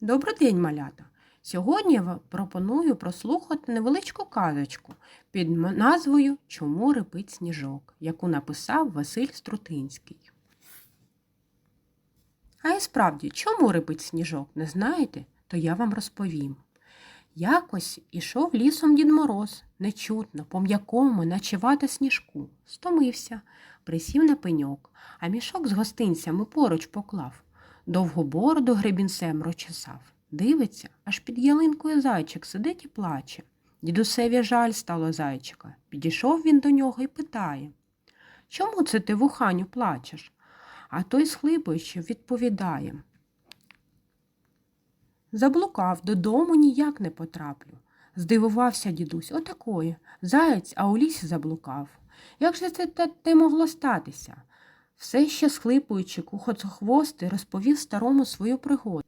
Добрий день, малята! Сьогодні я пропоную прослухати невеличку казочку під назвою Чому рипить сніжок, яку написав Василь Струтинський. А і справді, чому рипить сніжок, не знаєте? То я вам розповім. Якось ішов лісом Дід Мороз, нечутно, по м'якому, наче сніжку. Стомився, присів на пеньок, а мішок з гостинцями поруч поклав. Довгу бороду гребінцем розчесав. Дивиться, аж під ялинкою зайчик сидить і плаче. Дідусеві жаль стало зайчика. Підійшов він до нього і питає Чому це ти вуханю плачеш? А той, схлипуючи, відповідає Заблукав, додому ніяк не потраплю. Здивувався дідусь, отакої. Заєць, а у лісі заблукав. Як же це те могло статися? Все ще схлипуючи, кухоцохвостий розповів старому свою пригоду.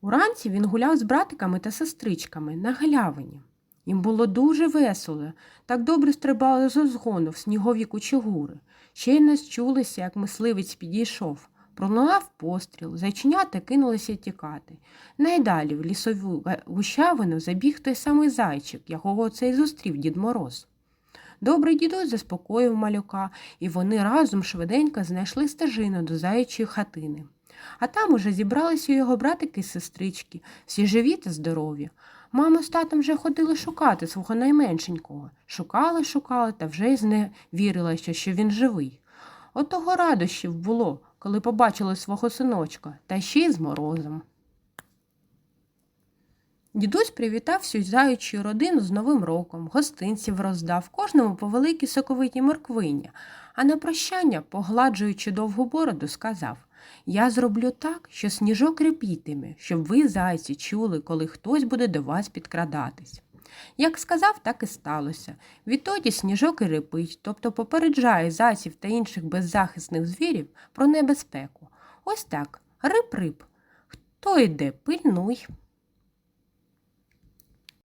Уранці він гуляв з братиками та сестричками на галявині. Їм було дуже весело, так добре стрибали з озгону в снігові кучугури. Ще й не чулися, як мисливець підійшов. Пролунав постріл, зайченята кинулися тікати. Найдалі в лісову гущавину забіг той самий зайчик, якого оцей зустрів Дід Мороз. Добрий дідусь заспокоїв малюка, і вони разом швиденько знайшли стежину до заячої хатини. А там уже зібралися його братики і сестрички, всі живі та здорові. Мама з татом вже ходили шукати свого найменшенького. Шукали, шукали та вже й зневірила, що, що він живий. От того радощів було, коли побачили свого синочка, та ще й з морозом. Дідусь привітав всю заючу родину з Новим роком, гостинців роздав, кожному по великій соковитій морквині, а на прощання, погладжуючи довгу бороду, сказав Я зроблю так, що сніжок репітиме, щоб ви, зайці, чули, коли хтось буде до вас підкрадатись. Як сказав, так і сталося. Відтоді сніжок і репить, тобто попереджає зайців та інших беззахисних звірів про небезпеку. Ось так, рип-рип. Хто йде, пильнуй.